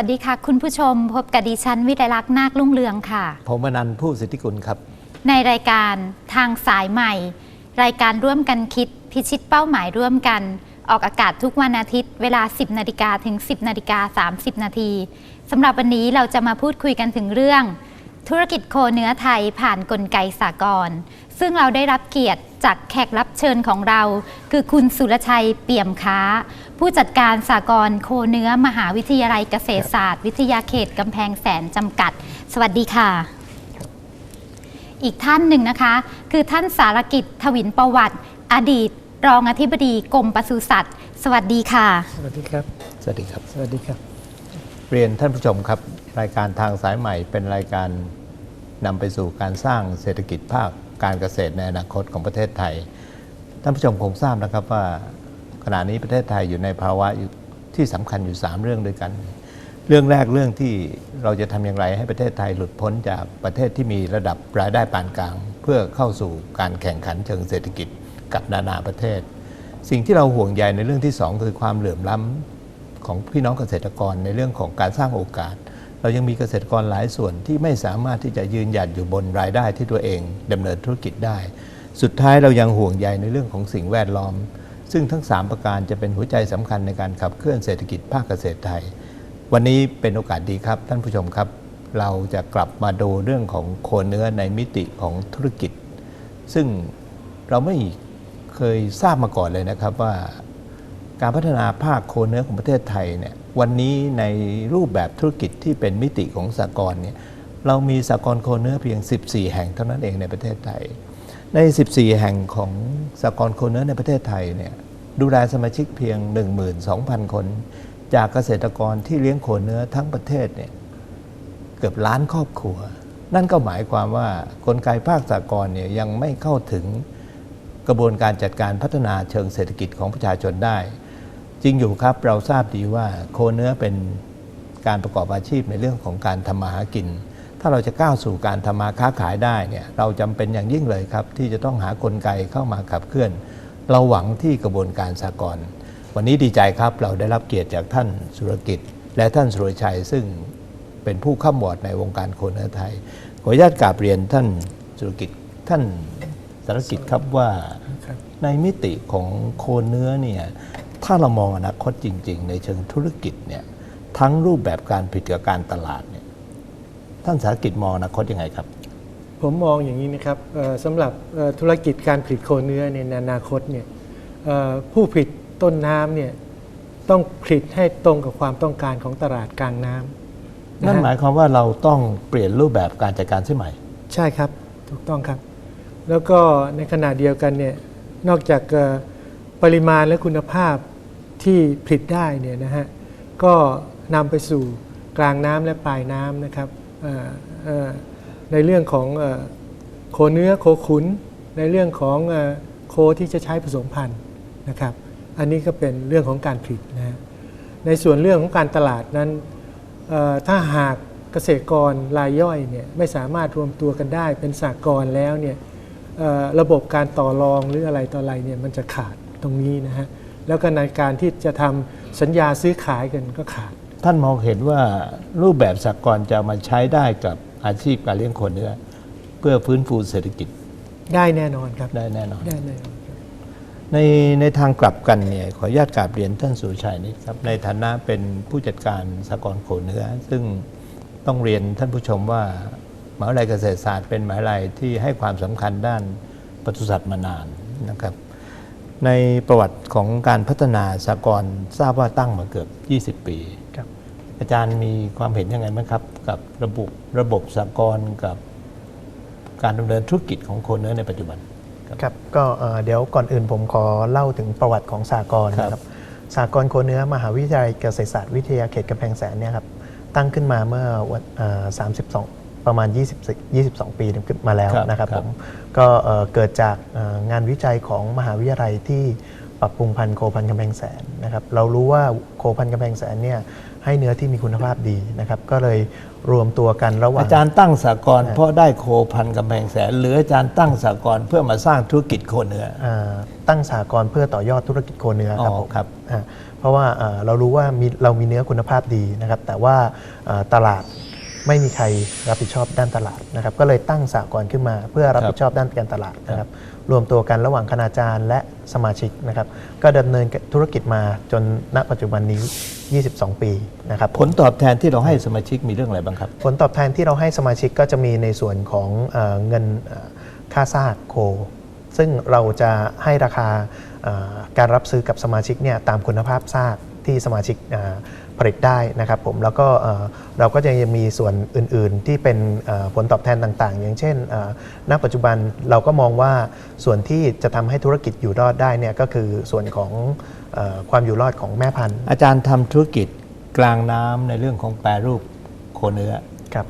สวัสดีค่ะ คุณผู้ชมพบกับดิฉันวิไลลักษณ์นาคลุ่งเรืองค่ะ ผมอนันต์ผู้สิทธิกุลครับ ในรายการทางสายใหม่ รายการร่วมกันคิดพิชิตเป้าหมายร่วมกัน ออกอากาศทุกวันอาทิตย์ เวลา 10นาฬิกาถึง 10นาฬิกา30นาทีสำหรับวันนี้เราจะมาพูดคุยกันถึงเรื่อง ธุรกิจโคเนื้อไทยผ่านกลไกสากลซึ่งเราได้รับเกียรติจากแขกรับเชิญของเรา คือคุณสุรชัยเปี่ยมค้า ผู้จัดการสากลโคเนื้อมหาวิทยาลัยเกษตรศาสตร์ วิทยาเขตกำแพงแสนจำกัด สวัสดีค่ะ อีกท่านหนึ่งนะคะ คือท่านสารกิจทวินประวัติ อดีต รองอธิบดีกรมปศุสัตว์ สวัสดีค่ะ สวัสดีครับ สวัสดีครับ สวัสดีครับ เรียนท่านผู้ชมครับ รายการทางสายใหม่เป็นรายการนำไปสู่การสร้างเศรษฐกิจภาคการเกษตรในอนาคตของประเทศไทย ท่านผู้ชมคงทราบนะครับว่าข ณะนี้ประเทศไทยอยู่ในภาวะที่สำคัญอยู่ 3 เรื่องด้วยกัน เรื่องแรกเรื่องที่เราจะทำอย่างไรให้ประเทศไทยหลุดพ้นจากประเทศที่มีระดับรายได้ปานกลาง เพื่อเข้าสู่การแข่งขันเชิงเศรษฐกิจกับนานาประเทศ สิ่งที่เราห่วงใยในเรื่องที่สองคือความเหลื่อมล้ำของพี่น้องเกษตรกรในเรื่องของการสร้างโอกาส เรายังมีเกษตรกรหลายส่วนที่ไม่สามารถที่จะยืนหยัดอยู่บนรายได้ที่ตัวเองดำเนินธุรกิจได้ สุดท้ายเรายังห่วงใยในเรื่องของสิ่งแวดล้อม ซึ่งทั้ง 3 ประการจะเป็นหัวใจสำคัญในการขับเคลื่อนเศรษฐกิจภาคเกษตรไทย วันนี้เป็นโอกาสดีครับท่านผู้ชมครับ เราจะกลับมาดูเรื่องของโคเนื้อในมิติของธุรกิจ ซึ่งเราไม่เคยทราบมาก่อนเลยนะครับว่า การพัฒนาภาคโคเนื้อของประเทศไทยเนี่ยวันนี้ในรูปแบบธุรกิจที่เป็นมิติของสากลเนี่ยเรามีสากลโคเนื้อเพียง 14 แห่งเท่านั้นเองในประเทศไทย ใน 14 แห่งของสากลโคเนื้อในประเทศไทยเนี่ยดูแลสมาชิกเพียง 12,000 คน จากเกษตรกรที่เลี้ยงโคเนื้อทั้งประเทศเนี่ยเกือบล้านครอบครัว นั่นก็หมายความว่ากลไกภาคสากลเนี่ยยังไม่เข้าถึงกระบวนการจัดการพัฒนาเชิงเศรษฐกิจของประชาชนได้ จริงอยู่ครับเราทราบดีว่าโคเนื้อเป็นการประกอบอาชีพในเรื่องของการทำมาหากิน ถ้าเราจะก้าวสู่การทำมาค้าขายได้เนี่ยเราจำเป็นอย่างยิ่งเลยครับ ที่จะต้องหากลไกเข้ามาขับเคลื่อน เราหวังที่กระบวนการสากลวันนี้ดีใจครับเราได้รับเกียรติจากท่านสุรกิจ และท่านสุรชัยซึ่งเป็นผู้ข้ามวอดในวงการโคเนื้อไทย ขออนุญาตกราบเรียนท่านสุรกิจท่านสารกิจครับว่าในมิติของโคเนื้อเนี่ยถ้าเรามองอนาคตจริง ๆ ในเชิงธุรกิจเนี่ยทั้งรูปแบบการผลิตกับการตลาด ท่านสาหกิจมองอนาคตยังไงครับ ผมมองอย่างนี้นะครับเอ่อสำหรับเอ่อธุรกิจการผลิตโคเนื้อเนี่ยในอนาคตเนี่ยเอ่อผู้ผลิตต้นน้ำเนี่ยต้องผลิตให้ตรงกับความต้องการของตลาดกลางน้ำนั่นนะหมาฮะยความว่าเราต้องเปลี่ยนรูปแบบการจัดการเสียใหม่ใช่ครับถูกต้องครับ แล้วก็ในขณะเดียวกันเนี่ยนอกจากเอ่อปริมาณและคุณภาพที่ผลิตได้เนี่ยนะฮะก็นำไปสู่กลางน้ำและปลายน้ำนะครับเอ่อเอ่อ ในเรื่องของโคเนื้อโคขุน ในเรื่องของโคที่จะใช้ผสมพันธุ์นะครับ อันนี้ก็เป็นเรื่องของการผลิตนะฮะในส่วนเรื่องของการตลาดนั้นถ้าหากเกษตรกรรายย่อยเนี่ยไม่สามารถรวมตัวกันได้เป็นสากลแล้วเนี่ยระบบการต่อรองหรืออะไรต่ออะไรเนี่ยมันจะขาดตรงนี้นะฮะแล้วก็ในการที่จะทำสัญญาซื้อขายกันก็ขาด ท่านมองเห็นว่ารูปแบบสากลจะเอามาใช้ได้กับอาชีพการเลี้ยงโคนเนื้อเพื่อฟื้นฟูเศรษฐกิจได้แน่นอนครับได้แน่นอน ได้แน่นอนครับในในทางกลับกันเนี่ยขออนุญาตกราบเรียนท่านสุรชัยนิดครับ ในฐานะเป็นผู้จัดการสากลโขนเนื้อ ซึ่งต้องเรียนท่านผู้ชมว่ามหาวิทยาลัยเกษตรศาสตร์เป็นมหาวิทยาลัยที่ให้ความสำคัญด้านปศุสัตว์มานานนะครับ ในประวัติของการพัฒนาสากลทราบว่าตั้งมาเกือบ 20 ปีครับอาจารย์มีความเห็นยังไงบ้างครับ กับระบบระบบสากลกับการดำเนินธุรกิจของโคนเนื้อในปัจจุบันครับก็เอ่อเดี๋ยวก่อนอื่นผมขอเล่าถึงประวัติของสากลครับนะครับสากลโคเนื้อมหาวิทยาลัยเกษตรศาสตร์วิทยาเขตกำแพงแสนเนี่ยครับตั้งขึ้นมาเมื่อวันเอ่อ32 ประมาณ 20 22 ปีมาแล้วครับนะครับครัผบมก็เอ่อเกิดจากเอ่องานวิจัยของมหาวิทยาลัยที่ปรับปรุงพันธุ์โคพันธุ์กำแพงแสนนะครับเรารู้ว่าโคพันธุ์กำแพงแสนเนี่ยใให้เนื้อที่มีคุณภาพดีนะครับก็เลยรวมตัวกันระหว่าง อาจารย์ตั้งสากลเพราะได้โคพันธุ์กำแพงแสน หรืออาจารย์ตั้งสากลเพื่อมาสร้างธุรกิจโคเนื้อ อ่าตั้งสหกรณ์เพื่อต่อยอดธุรกิจโคเนื้อครับอ๋อผมครับอ่าเพราะว่าเอ่อเรารู้ว่ามีเรามีเนื้อคุณภาพดีนะครับ แต่ว่าเอ่อตลาด ไม่มีใครรับผิดชอบด้านตลาดนะครับก็เลยตั้งสหกรณ์ขึ้นมา เพื่อรับผิดชอบด้านการตลาดนะครับรวมตัวกันระหว่างคณาจารย์และสมาชิกนะครับก็ดำเนินธุรกิจมาจนณปัจจุบันนี้ 22 ปีนะครับผลตอบแทนที่เราให้สมาชิกมีเรื่องอะไรบ้างครับ ผลตอบแทนที่เราให้สมาชิกก็จะมีในส่วนของเออเงินเอ่อค่าซากโค ซึ่งเราจะให้ราคาเอ่อการรับซื้อกับสมาชิกเนี่ยตามคุณภาพซากที่สมาชิกเอ่อ ผลิตได้นะครับผมแล้วก็เอ่อเราก็จะยังมีส่วนอื่น ๆ ที่เป็นเอ่อผลตอบแทนต่าง ๆ อย่างเช่นเอ่อณปัจจุบันเราก็มองว่าส่วนที่จะทำให้ธุรกิจอยู่รอดได้เนี่ยก็คือส่วนของเออความอยู่รอดของแม่พันธุ์ อาจารย์ทำธุรกิจกลางน้ำในเรื่องของแปรรูปโคเนื้อครับ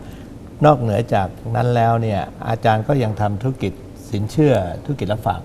นอกเหนือจากนั้นแล้วเนี่ยอาจารย์ก็ยังทำธุรกิจสินเชื่อธุรกิจรับฝาก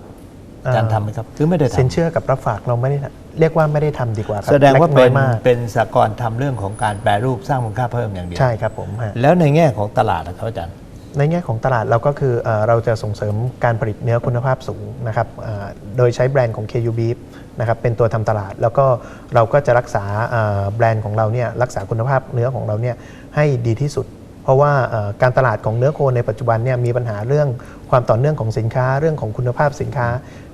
อาจารย์ทำไหมครับหรือไม่ได้สินทำเชื่อกับรับฝากเราไม่ได้ทำเรียกว่าไม่ได้ทำดีกว่าครับแสดงว่าล็กเป็อยนมากเป็นสากลทำเรื่องของการแปรรูปสร้างมูลค่าเพิ่มอย่างเดียว ใช่ครับผมฮะ แล้วในแง่ของตลาดนะครับอาจารย์ ในแง่ของตลาดเราก็คือเอ่อเราจะส่งเสริมการผลิตเนื้อคุณภาพสูงนะครับเอ่อโดยใช้แบรนด์ของ KU Beef นะครับเป็นตัวทำตลาด แล้วก็เราก็จะรักษาเอ่อแบรนด์ของเราเนี่ยรักษาคุณภาพเนื้อของเราเนี่ยให้ดีที่สุด เพราะว่าเอ่อการตลาดของเนื้อโคในปัจจุบันเนี่ยมีปัญหาเรื่อง ความต่อเนื่องของสินค้าเรื่องของคุณภาพสินค้า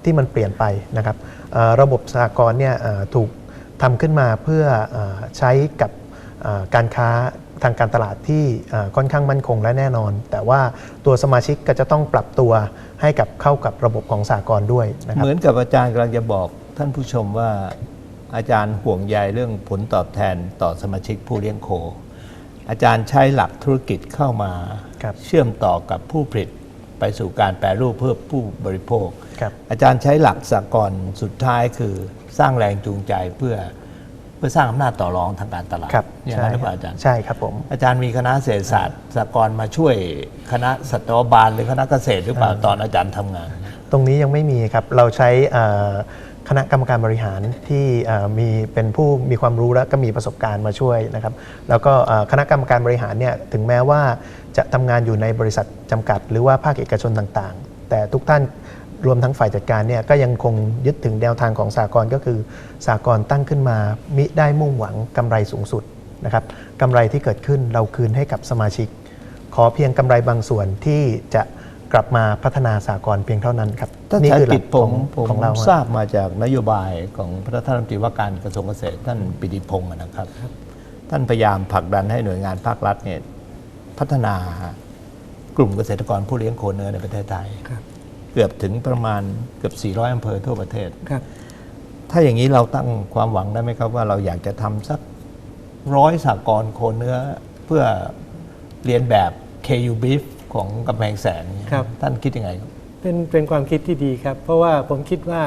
ที่มันเปลี่ยนไปนะครับเอ่อระบบสหกรณ์เนี่ยเอ่อถูกทำขึ้นมาเพื่อเอ่อใช้กับเอ่อการค้าทางการตลาดที่เอ่อค่อนข้างมั่นคงและแน่นอน แต่ว่าตัวสมาชิกก็จะต้องปรับตัวให้กับเข้ากับระบบของสากลด้วยนะครับเหมือนกับอาจารย์กำลังจะบอกท่านผู้ชมว่าอาจารย์ห่วงใยเรื่องผลตอบแทนต่อสมาชิกผู้เลี้ยงโค อาจารย์ใช้หลักธุรกิจเข้ามาครับเชื่อมต่อกับผู้ผลิต ไปสู่การแปรรูปเพื่อผู้บริโภค ครับอาจารย์ใช้หลักสากลสุดท้ายคือสร้างแรงจูงใจเพื่อเพื่อสร้างอำนาจต่อรองทางการตลาดครับอย่างใช่นั้นหรือเปล่าอาจารย์ ใช่ครับผม อาจารย์มีคณะเศรษฐศาสตร์สากลมาช่วยคณะสัตวบาลหรือคณะเกษตรหรือเปล่าตอนอาจารย์ทำงาน ตรงนี้ยังไม่มีครับ เราใช้เอ่อ คณะกรรมการบริหารที่มีเป็นผู้มีความรู้และก็มีประสบการณ์มาช่วยนะครับ แล้วก็คณะกรรมการบริหารเนี่ยถึงแม้ว่าจะทำงานอยู่ในบริษัทจำกัด หรือว่าภาคเอกชนต่างๆ แต่ทุกท่านรวมทั้งฝ่ายจัดการเนี่ยก็ยังคงยึดถึงแนวทางของสากลก็คือสากลตั้งขึ้นมา มิได้มุ่งหวังกำไรสูงสุดนะครับกำไรที่เกิดขึ้นเราคืนให้กับสมาชิก ขอเพียงกำไรบางส่วนที่จะ กลับมาพัฒนาสากลเพียงเท่านั้นครับท่านนี่สาคือหลักิจกผขอมงผมของเราทราบมาจากนโยบายของพระท่านรัฐมนตรีว่าการกระทรวงเกษตรท่านปิติพงศ์นะครับ ท่านพยายามผลักดันให้หน่วยงานภาครัฐเนี่ยพัฒนากลุ่มเกษตรกรผู้เลี้ยงโคเนื้อในประเทศไทย ครับเกือบถึงประมาณเกือบ 400อำเภอทั่วประเทศ ครับถ้าอย่างนี้เราตั้งความหวังได้ไหมครับว่าเราอยากจะทำสักร้อยสากลโคเนื้อเพื่อเรียนแบบ KU Beef ของกำแพงแสนเนี่ยครับ ท่านคิดยังไงครับ เป็นเป็นความคิดที่ดีครับ เพราะว่าผมคิดว่า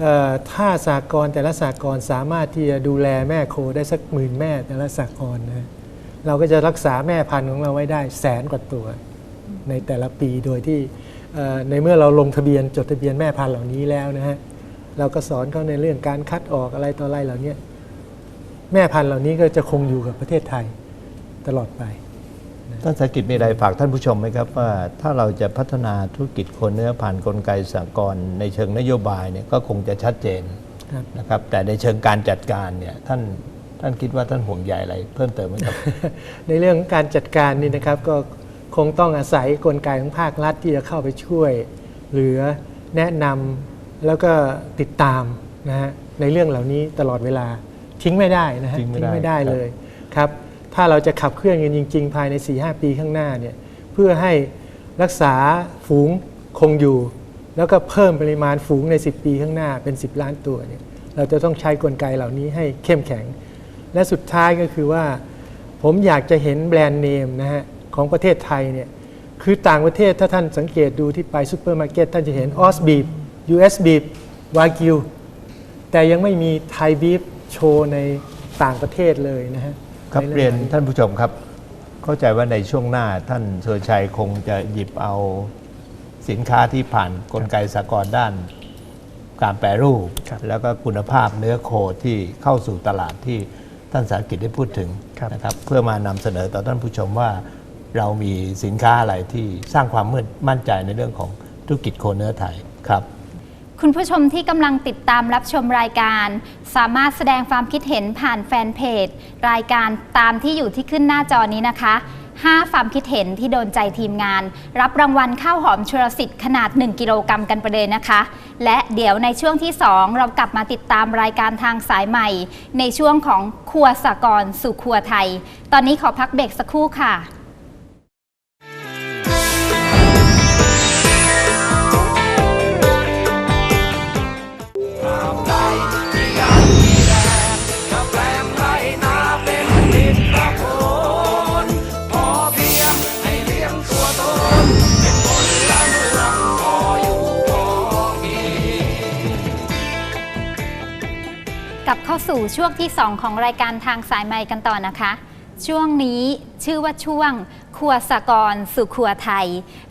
เอ่อถ้าสากลแต่ละสากลสามารถที่จะดูแลแม่โคได้สักหมื่นแม่แต่ละสากลนะเราก็จะรักษาแม่พันธุ์ของเราไว้ได้แสนกว่าตัว ในแต่ละปีโดยที่เอ่อในเมื่อเราลงทะเบียนจดทะเบียนแม่พันธุ์เหล่านี้แล้วนะฮะเราก็สอนเขาในเรื่องการคัดออกอะไรต่ออะไรเหล่านี้แม่พันธุ์เหล่านี้ก็จะคงอยู่กับประเทศไทยตลอดไป ท่านสากิจมีอะไรฝากท่านผู้ชมไหมครับว่าถ้าเราจะพัฒนาธุรกิจคนเนื้อผ่านนกลไกสากลในเชิงนโยบายเนี่ยก็คงจะชัดเจนครับนะครับ แต่ในเชิงการจัดการเนี่ยท่านท่านคิดว่าท่านห่วงใยอะไรเพิ่มเติมไหมครับ ในเรื่องการจัดการนี่นะครับก็คงต้องอาศัยกลไกของภาครัฐที่จะเข้าไปช่วย เหลือแนะนำแล้วก็ติดตามนะฮะในเรื่องเหล่านี้ตลอดเวลาทิ้งไม่ได้นะฮะทิ้งไม่ได้ครับเลยครับ ถ้าเราจะขับเคลื่อนกันจริง ๆ ภายใน 4-5 ปีข้างหน้าเนี่ยเพื่อให้รักษาฝูงคงอยู่ แล้วก็เพิ่มปริมาณฝูงใน 10 ปีข้างหน้าเป็น 10 ล้านตัวเนี่ยเราจะต้องใช้กลไกเหล่านี้ให้เข้มแข็ง และสุดท้ายก็คือว่า ผมอยากจะเห็นแบรนด์เนมนะฮะของประเทศไทยเนี่ยคือต่างประเทศถ้าท่านสังเกตดูที่ไปซูเปอร์มาร์เก็ตท่านจะเห็นออสบีฟ US บีฟวากิวแต่ยังไม่มีไทยบีฟโชว์ในต่างประเทศเลยนะฮะ ครับในเรียนองท่านผู้ชมครับ เข้าใจว่าในช่วงหน้าท่านสุรชัยคงจะหยิบเอาสินค้าที่ผ่านกลไกสากลด้าน การแปรรูปครับแล้วก็คุณภาพเนื้อโคที่เข้าสู่ตลาดที่ท่านสากิจได้พูดถึงครับนะครับเพื่อมานำเสนอต่อท่านผู้ชมว่าเรามีสินค้าอะไรที่สร้างความมั่นใจในเรื่องของธุรกิจโคเนื้อไทยครับ คุณผู้ชมที่กำลังติดตามรับชมรายการ สามารถแสดงความคิดเห็นผ่านแฟนเพจ รายการตามที่อยู่ที่ขึ้นหน้าจอนี้นะคะ 5 ความคิดเห็นที่โดนใจทีมงาน รับรางวัลข้าวหอมชุรสิทธิ์ขนาด 1 กิโลกรัมกันไปเลยนะคะ และเดี๋ยวในช่วงที่ 2 เรากลับมาติดตามรายการทางสายใหม่ ในช่วงของครัวสากรสู่ครัวไทย ตอนนี้ขอพักเบรกสักครู่ค่ะ ลับเข้าสู่ช่วงที่ 2 ของรายการทางสายไมค์กันต่อนะคะ ช่วงนี้ชื่อว่าช่วงครัวสกรสู่ครัวไทย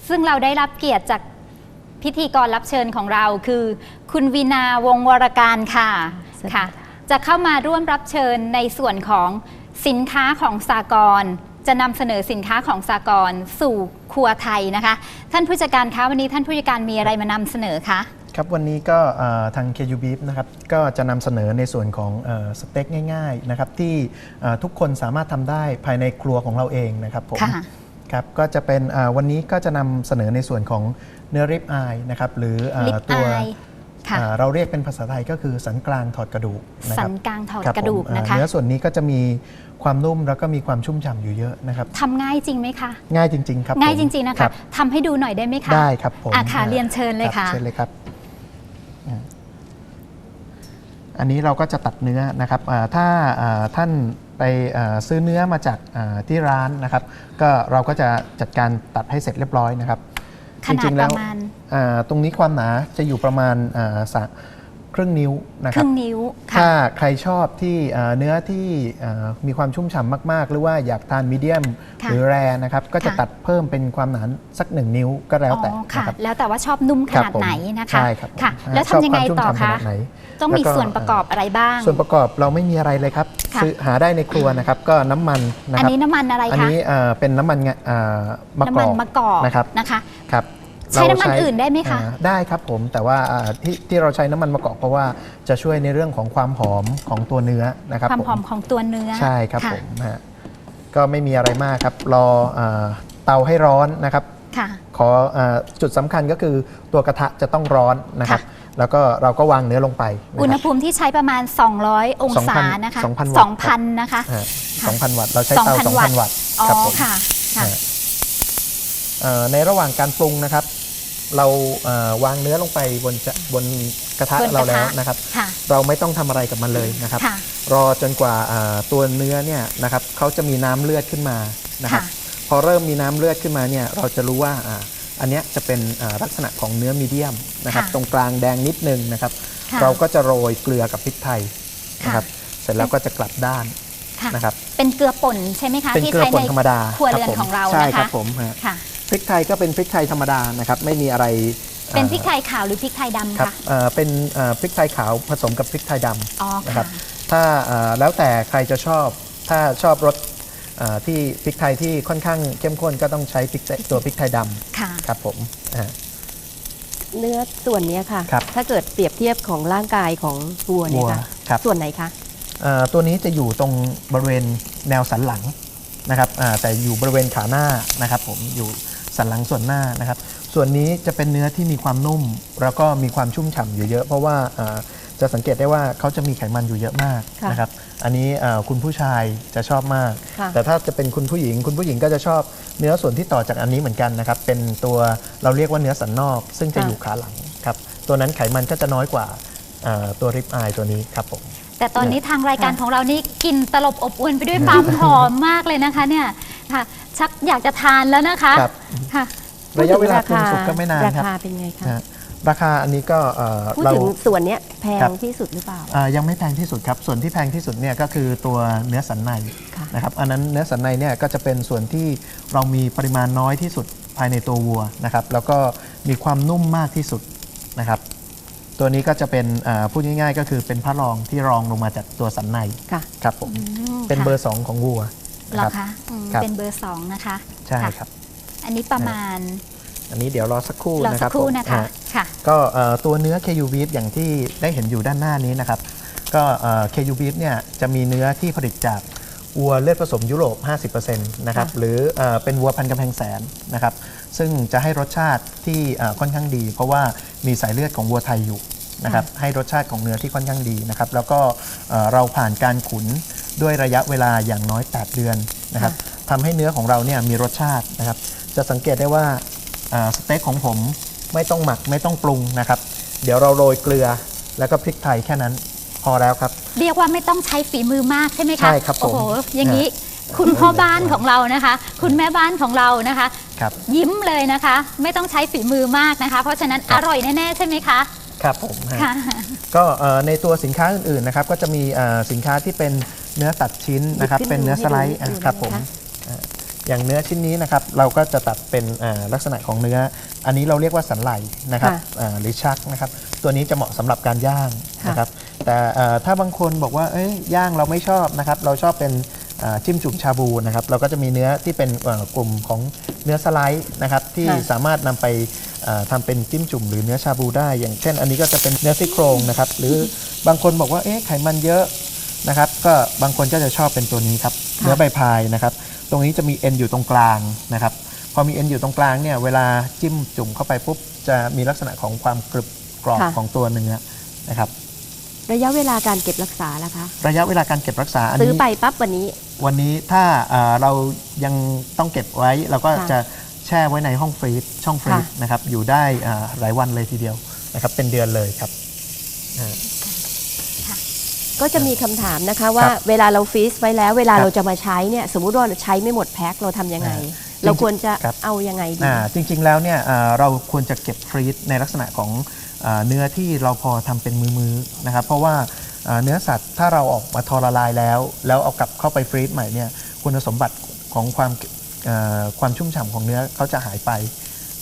ซึ่งเราได้รับเกียรติจากพิธีกรรับเชิญของเราคือ คุณวีนาวงวรการค่ะค่ะ จะเข้ามาร่วมรับเชิญในส่วนของสินค้าของสากรจะนำเสนอสินค้าของสากรสู่ครัวไทยนะคะ ท่านผู้จัดการคะวันนี้ท่านผู้จัดการมีอะไรมานำเสนอคะ ครับวันนี้ก็เอ่อทาง KU Beef นะครับก็จะนำเสนอในส่วนของเอ่อสเต็กง่ายๆนะครับที่เอ่อทุกคนสามารถทำได้ภายในครัวของเราเองนะครับผมค่ะครับก็จะเป็นเอ่อวันนี้ก็จะนำเสนอในส่วนของเนื้อริบอายนะครับหรือเอ่อลิปตัวอายค่ะเอ่อเราเรียกเป็นภาษาไทยก็คือสันกลางถอดกระดูกนะคสัรับนกลางถอดครับกระดูกผมเอ่อนะคะเนื้อส่วนนี้ก็จะมีความนุ่มแล้วก็มีความชุ่มฉ่ำอยู่เยอะนะครับทำง่ายจริงไหมคะ ง่ายจริง ๆ ครับ ง่ายผมจริง ๆ นะคคะรับทำให้ดูหน่อยได้ไหมคะ ได้ครับผมอะค่ะอ่าเรียนเชิญเลยรับค่ะเชิญเลยครับ อ่าอันนี้เราก็จะตัดเนื้อนะครับอ่าถ้าอ่าท่านไปอ่าซื้อเนื้อมาจากอ่าที่ร้านนะครับ ก็เราก็จะจัดการตัดให้เสร็จเรียบร้อยนะครับ ขนาดจงๆแล้วประมาณอ่าตรงนี้ความหนาจะอยู่ประมาณอ่าสะ ครึ่งนิ้วนะคครับรึ่งนิ้วค่ะ ถ้าใครชอบที่เอ่อเนื้อที่เอ่อมีความชุ่มฉ่ำมาก ๆ หรือว่าอยากทานมีเดียมค่ะหรือแรนะครับ ก็จะค่ะ ตัดเพิ่มเป็นความหนาสักหนึ่งนิ้วก็แล้วแต่อ๋อนะค่ะ ครับแล้วแต่ว่าชอบนุ่มขครับนาดผมไหนนะคะใช่ครับผมค่ะ อ่าแล้วชอบทำยังไงความชุ่มต่อฉ่ำขคะ นาดไหน ต้องมีแล้วก็ ส่วนประกอบอะไรบ้าง ส่วนประกอบเราไม่มีอะไรเลยครับค่ะ ซื้อหาได้ในครัวนะครับ ก็น้ำมันนะอันครับนี้น้ำมันอะไรอันคะนี้เอ่อเป็นน้ำมันงะอ่ามะน้ำกมัอนกมะกอกนะครับนะคะ ครับ ใช้น้ำมันเราอื่นได้ไหมคะ อ่าได้ครับผมแต่ว่าอ่าที่ที่เราใช้น้ำมันมะกอกเพราะว่าจะช่วยในเรื่องของความหอมของตัวเนื้อนะครับความผมหอมของตัวเนื้อใช่ครับะผมฮะก็ไม่มีอะไรมากครับ รออาเตาให้ร้อนนะครับ ค่ะ ขออาจุดสำคัญก็คือตัวกระทะจะต้องร้อนนะครับ ค่ะแล้วก็เราก็วางเนื้อลงไปนะอุณคหรับ ภูมิที่ใช้ประมาณ 200 องศา2,000นะคะ2,000วัตต์ 2,000นะคะอ่าค่ะ 2,000 วัตต์เราใช้เตา2,000 2,000 วัตต์อ๋อครับผมค่ะค่ะ ฮะเอ่อในระหว่างการปรุงนะครับ เราเอ่อวางเนื้อลงไปบนจะบนกระทะบนกระทะ เราแล้วนะครับ ค่ะ เราไม่ต้องทำอะไรกับมันเลยนะครับ ค่ะ รอจนกว่าอ่าตัวเนื้อเนี่ยนะครับเขาจะมีน้ำเลือดขึ้นมานะครับค่ะ พอเริ่มมีน้ำเลือดขึ้นมาเนี่ยเราจะรู้ว่าอ่าอันเนี้ยจะเป็นอ่าลักษณะของเนื้อมีเดียมนะครับค่ะตรงกลางแดงนิดนึงนะครับ ค่ะเราก็จะโรยเกลือกับพริกไทยนะครับเสร็จแล้วก็จะกลับด้านค่ะ นะครับ เป็นเกลือป่นใช่ไหมคะเป็นที่เกลือใช้ป่ในนธรรมดาครัวเรือนบผมของเราใช่นะครัคะบผมฮะ ค่ะ พริกไทยก็เป็นพริกไทยธรรมดานะครับไม่มีอะไรเป็นพริกไทอ่ยขาวหรือพริกไทยดำาครับคะเอ่อเป็นเอ่อพริกไทยขาวผสมกับพริกไทยดำอ๋อนะครัค่ะบถ้าเอ่อแล้วแต่ใครจะชอบ ถ้าชอบรสเอ่อที่พริกไทยที่ค่อนข้างเข้มข้นก็ต้องใช้พริกไทยตัวพริกไทยดค่ะำครับผมอ่า เนื้อส่วนเนี้ยค่ะ ครับถ้าเกิดเปรียบเทียบของร่างกายของวัวเนี่ยค่ะวัวครับ ส่วนไหนคะเอ่อตัวนี้จะอยู่ตรงบริเวณแนวสันหลังนะครับอ่าแต่อยู่บริเวณขาหน้านะครับผมอยู่ สันหลังส่วนหน้านะครับ ส่วนนี้จะเป็นเนื้อที่มีความนุ่ม แล้วก็มีความชุ่มฉ่ำอยู่เยอะเพราะว่าอ่าจะสังเกตได้ว่าเขาจะมีไขมันอยู่เยอะมากค่ะนะครับ อันนี้อ่าคุณผู้ชายจะชอบมากค่ะแต่ถ้าจะเป็นคุณผู้หญิง คุณผู้หญิงก็จะชอบเนื้อส่วนที่ต่อจากอันนี้เหมือนกันนะครับ เป็นตัวเราเรียกว่าเนื้อสันนอก ซึ่งจะอยู่ขาหลังครับ ตัวนั้นไขมันก็จะน้อยกว่าอ่าตัวริบอายตัวนี้ครับผม แต่ตอนนี้ทางรายการค่ะของเรานี่กินตลบอบอวนไปด้วยความหอมมากเลยนะคะเนี่ยค่ะ ชักอยากจะทานแล้วนะคะ ครับ ค่ะระยะเวลาปพูรุดงถึสุกก็ไม่นานราครับคาเป็นไงคะนะฮะราคาอันนี้ก็เอ่อพูดเรา ถึงส่วนเนี้ยแพครังบที่สุดหรือเปล่า อ่ายังไม่แพงที่สุดครับ ส่วนที่แพงที่สุดเนี่ยก็คือตัวเนื้อสันในค่ะ นะครับ อันนั้นเนื้อสันในเนี่ยก็จะเป็นส่วนที่เรามีปริมาณน้อยที่สุดภายในตัววัวนะครับ แล้วก็มีความนุ่มมากที่สุดนะครับ ตัวนี้ก็จะเป็นอ่าพูดง่ายๆ ก็คือเป็นพระรองที่รองลงมาจากตัวสันในค่ะ ครับผม เป็นค่ะเบอร์2ของวัวเหรอรับคะอืมครับ เป็นเบอร์สองนะคะใช่ะครับ อันนี้ประมาณอันนี้เดี๋ยวรอสักครู่รอนะคสัรักบครู่ผมนะคะ อ่า ค่ะ ก็เอ่อตัวเนื้อ KU beef อย่างที่ได้เห็นอยู่ด้านหน้านี้นะครับ ก็เอ่อ KU beef เนี่ยจะมีเนื้อที่ผลิตจากวัวเลือดผสมยุโรป 50%นะครับค่ะหรือเอ่อเป็นวัวพันธุ์กำแพงแสนนะครับซึ่งจะให้รสชาติที่เอ่อค่อนข้างดี เพราะว่ามีสายเลือดของวัวไทยอยู่นะครับให้รสชาติของเนื้อที่ค่อนข้างดีนะครับแล้วก็เอ่อเราผ่านการขุน ด้วยระยะเวลาอย่างน้อย 8 เดือนนะครับทำให้เนื้อของเราเนี่ยมีรสชาตินะครับ จะสังเกตได้ว่าอ่าสเต็กของผมไม่ต้องหมักไม่ต้องปรุงนะครับ เดี๋ยวเราโรยเกลือแล้วก็พริกไทยแค่นั้นพอแล้วครับ เรียกว่าไม่ต้องใช้ฝีมือมากใช่ไหมคะใช่ครับผมโอ้โหอย่างนี้คุณพ่อบ้านของเรานะคะ คุณแม่บ้านของเรานะคะครับยิ้มเลยนะคะ ไม่ต้องใช้ฝีมือมากนะคะ เพราะฉะนั้นครัอบร่อยแน่ๆใช่ไหมคะครับผมฮะค่ะก็เอ่อในตัวสินค้าอื่นๆนะครับ ก็จะมีเอ่อสินค้าที่เป็น เนื้อตัดชิ้นนะครับหยิบขึ้นเป็นเนื้อดูสไลด์ให้ดูอะครับดูผมนะคะอ่าอย่างเนื้อชิ้นนี้นะครับ เราก็จะตัดเป็นอ่าลักษณะของเนื้อ อันนี้เราเรียกว่าสันไหลนะครับค่ะอ่าหรือชักนะครับ ตัวนี้จะเหมาะสำหรับการย่างค่ะนะครับ แต่เอ่อถ้าบางคนบอกว่าเอ้ยย่างเราไม่ชอบนะครับ เราชอบเป็นอ่าจิ้มจุ่มชาบูนะครับ เราก็จะมีเนื้อที่เป็นเอ่อกลุ่มของเนื้อสไลด์นะครับ ที่ค่ะสามารถนำไปอ่าทำเป็นจิ้มจุ่มหรือเนื้อชาบูได้ อย่างเช่น อันนี้ก็จะเป็นเนื้อซี่โครงนะครับ หรือบางคนบอกว่าเอ๊ะไขมันเยอะ นะครับ ก็บางคนก็จะชอบเป็นตัวนี้ครับค่ะเนื้อใบพายนะครับ ตรงนี้จะมีเอ็นอยู่ตรงกลางนะครับ พอมีเอ็นอยู่ตรงกลางเนี่ยเวลาจิ้มจุ่มเข้าไปปุ๊บจะมีลักษณะของความกรึบกรอบค่ะ ของตัวเนื้อนะครับ ระยะเวลาการเก็บรักษาล่ะคะ ระยะเวลาการเก็บรักษาอันซื้อนี้ ไปปั๊บวันนี้ วันนี้ถ้าเอ่อเรายังต้องเก็บไว้ เราก็ค่ะจะแช่ไว้ในห้องฟรีซช่องฟรีซค่ะ นะครับ อยู่ได้อ่าหลายวันเลยทีเดียวนะครับ เป็นเดือนเลยครับอ่า ก็จะมีคำถามนะคะว่าครับเวลาเราฟรีซไว้แล้ว เวลาครับเราจะมาใช้เนี่ยสมมุติว่าเราใช้ไม่หมดแพ็คเราทำยังไง อ่าเราจริงๆควรจะครับ เอายังไงดี อ่าจริงๆแล้วเนี่ยอ่าเราควรจะเก็บฟรีซในลักษณะของอาเนื้อที่เราพอทำเป็นมือๆนะครับ เพราะว่าอ่าเนื้อสัตว์ถ้าเราออกมาทอละลายแล้ว แล้วเอากลับเข้าไปฟรีซใหม่เนี่ยคุณสมบัติของความอ่าความชุ่มฉ่ำของเนื้อเขาจะหายไป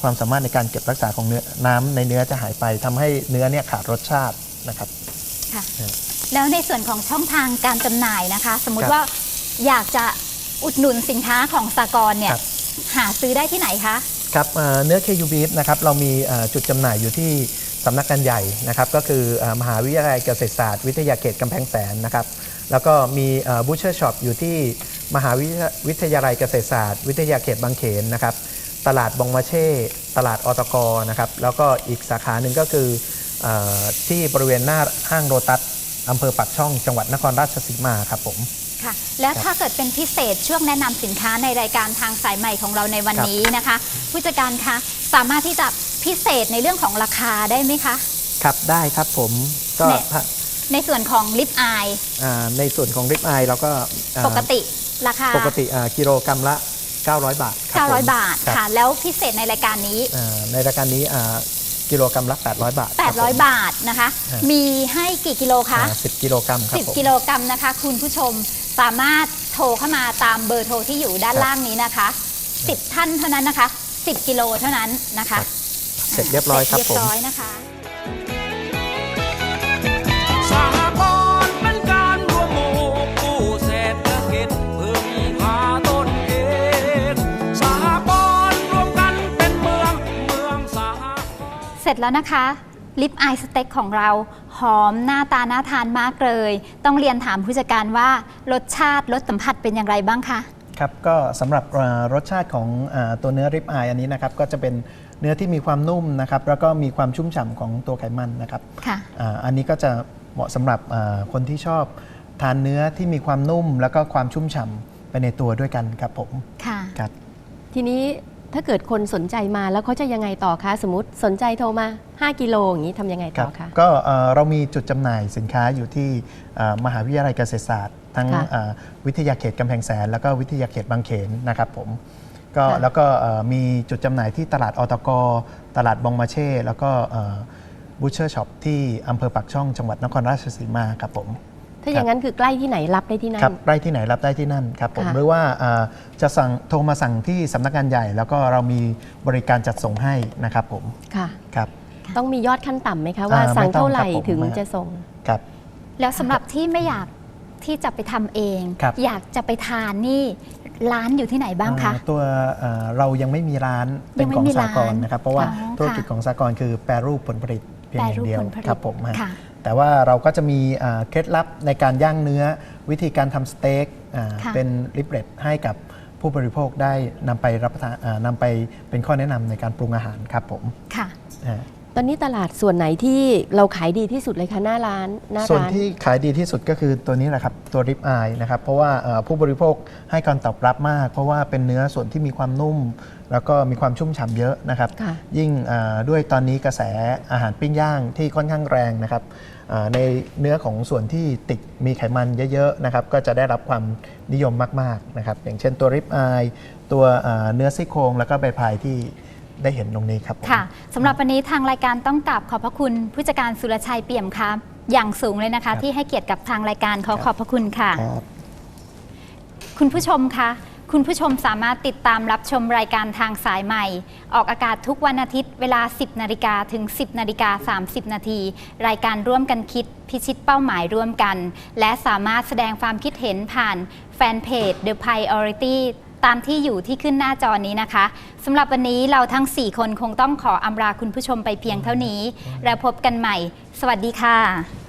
ความสามารถในการเก็บรักษาของเนื้อน้ำในเนื้อจะหายไปทำให้เนื้อเนี่ยขาดรสชาตินะครับ ค่ะครับ แล้วในส่วนของช่องทางการจำหน่ายนะคะ สมมุครัติบว่าอยากจะอุดหนุนสินค้าของสากรเนี่ยครับหาซื้อได้ที่ไหนคะ ครับเอ่อเนื้อ KU Beef นะครับเรามีเอ่อจุดจำหน่ายอยู่ที่สำนักงานใหญ่นะครับก็คือเอ่อมหาวิทยาลัยเกษตรศาสตร์ วิทยาเขตกำแพงแสนนะครับแล้วก็มีบูชเชอร์ช็อปอยู่ที่มหาวิทยาวิทยาลัยเกษตรศาสตร์ วิทยาเขตบางเขนนะครับตลาดบองมาเช่ ตลาดอตกนะครับแล้วก็อีกสาขาหนึ่งก็คือเออที่บริเวณหน้าห้างโรตัส อำเภอปักช่องจังหวัดนครราชสีมาครับผมค่ะแล้วถ้าเกิดเป็นพิเศษช่วงแนะนำสินค้าในรายการทางสายใหม่ของเราในวันครับนี้นะคะ ผู้จัดการคะสามารถที่จะพิเศษในเรื่องของราคาได้ไหมคะ ครับได้ครับผมก็เนี่ยถ้าในส่วนของลิปอายอ่าในส่วนของริบอายเราก็อ่าปกติราคาปกติอ่ากิโลกรัมละ 900 บาทครัผม900 บาทครับค่ะแล้วพิเศษในรายการนี้อ่าในรายการนี้อ่า กิโลกรัมละ 800 บาทคผม 800 บาทนะคะ ฮะ มีให้กี่กิโลคะ อ่า10 กิโลกรัมครับผม 10 กิโลกรัมนะคะ คุณผู้ชมสามารถโทรเข้ามาตามเบอร์โทรที่อยู่ด้านครับล่างนี้นะคะ 10 ท่านเท่านั้นนะคะ 10 กิโลเท่านั้นนะคะครับเสร็จเรียบร้อยครับเสผมเรียบร้อยนะคะ ร็จแล้วนะคะลิปอายสเต็กของเราหอมหน้าตาน่าทานมากเลย ต้องเรียนถามผู้จัดการว่ารสชาติรสสัมผัสเป็นอย่างไรบ้างคะ ครับก็สำหรับอ่ารสชาติของอาตัวเนื้อริบอายอันนี้นะครับก็จะเป็นเนื้อที่มีความนุ่มนะครับแล้วก็มีความชุ่มฉ่ำของตัวไขมันนะครับค่ะอ่าอันนี้ก็จะเหมาะสำหรับอ่าคนที่ชอบทานเนื้อที่มีความนุ่มแล้วก็ความชุ่มฉ่ำไปในตัวด้วยกันครับผมค่ะครับทีนี้ ถ้าเกิดคนสนใจมาแล้วเขาจะยังไงต่อคะสมมติสนใจโทรมา 5 กิโลอย่างนี้ทำยังไงครัต่บอคะก็เอ่อเรามีจุดจำหน่ายสินค้าอยู่ที่เอ่อมหาวิทยาลัยเกษตรศาสตร์ ทั้งค่ะเอ่อวิทยาเขตกำแพงแสน แล้วก็วิทยาเขตบางเขนนะครับผมก็ค่ะแล้วก็เอ่อมีจุดจำหน่ายที่ตลาดอตกตลาดบองมาเช่ แล้วก็บูชเชอร์ช็อปที่อำเภอปักช่องจังหวัดนครราชสีมาครับผม ถ้าอย่างนั้นคือใกล้ที่ไหนรับได้ที่นั่ครับนไร่ที่ไหนรับได้ที่นั่นครับผมค่ะ หรือว่าเอ่อจะสั่งโทรมาสั่งที่สำนักงานใหญ่ แล้วก็เรามีบริการจัดส่งให้นะครับผมค่ะ ครับ ต้องมียอดขั้นต่ำไหมคะว่าอ่าสั่งไม่ต้องเท่าไหร่ครับผม ถึงไม่จะส่ง ครับ แล้วสำหรับที่ไม่อยากที่จะไปทำเอง ครับ อยากจะไปทานนี่ร้านอยู่ที่ไหนบ้างคะอ่าตัวเอ่อเรายังไม่มีร้านเป็ยันงไม่ของมีสากลร้านนะครับ เพราะว่าอ๋อธุรกิจค่ะของสากลคือแปรรูปผลผลิตเพียงอย่างเดียวแปรรูปผลผลิตครับผมฮะ ค่ะ แต่ว่าเราก็จะมีอ่าเคล็ดลับในการย่างเนื้อวิธีการทำสเต็กอ่าค่ะเป็นลิปเลตให้กับผู้บริโภคได้นำไปรับประทานอ่านำไปเป็นข้อแนะนำในการปรุงอาหารครับผมค่ะอ่า ตอนนี้ตลาดส่วนไหนที่เราขายดีที่สุดเลยคะหน้าร้านหน้าส่วนร้าน ที่ขายดีที่สุดก็คือตัวนี้แหละครับ ตัวริบอายนะครับ เพราะว่าเอ่อผู้บริโภคให้การตอบรับมาก เพราะว่าเป็นเนื้อส่วนที่มีความนุ่ม แล้วก็มีความชุ่มฉ่ำเยอะนะครับ ค่ะ ยิ่งเอ่อด้วยตอนนี้กระแสอาหารปิ้งย่างที่ค่อนข้างแรงนะครับเอ่อในเนื้อของส่วนที่ติดมีไขมันเยอะๆนะครับก็จะได้รับความนิยมมากๆนะครับอย่างเช่นตัวริบอายตัวเอ่อเนื้อซี่โครงแล้วก็ใบพายที่ ได้เห็นตรงนี้ครับผมค่ะสำหรับวันนี้ทางรายการต้องกราบขอบพระคุณผู้จัดการสุรชัยเปี่ยมคำอย่างสูงเลยนะคะ ที่ให้เกียรติกับทางรายการขอขอบพระคุณค่ะครับคุณผู้ชมคะคุณผู้ชมสามารถติดตามรับชมรายการทางสายใหม่ ออกอากาศทุกวันอาทิตย์เวลา 10 นาฬิกาถึง 10 นาฬิกา 30 นาที รายการร่วมกันคิดพิชิตเป้าหมายร่วมกัน และสามารถแสดงความคิดเห็นผ่านแฟนเพจ The Priority ตามที่อยู่ที่ขึ้นหน้าจอนี้นะคะสำหรับวันนี้เราทั้ง 4 คนคงต้องขออำลาคุณผู้ชมไปเพียงเท่านี้ แล้วพบกันใหม่ สวัสดีค่ะ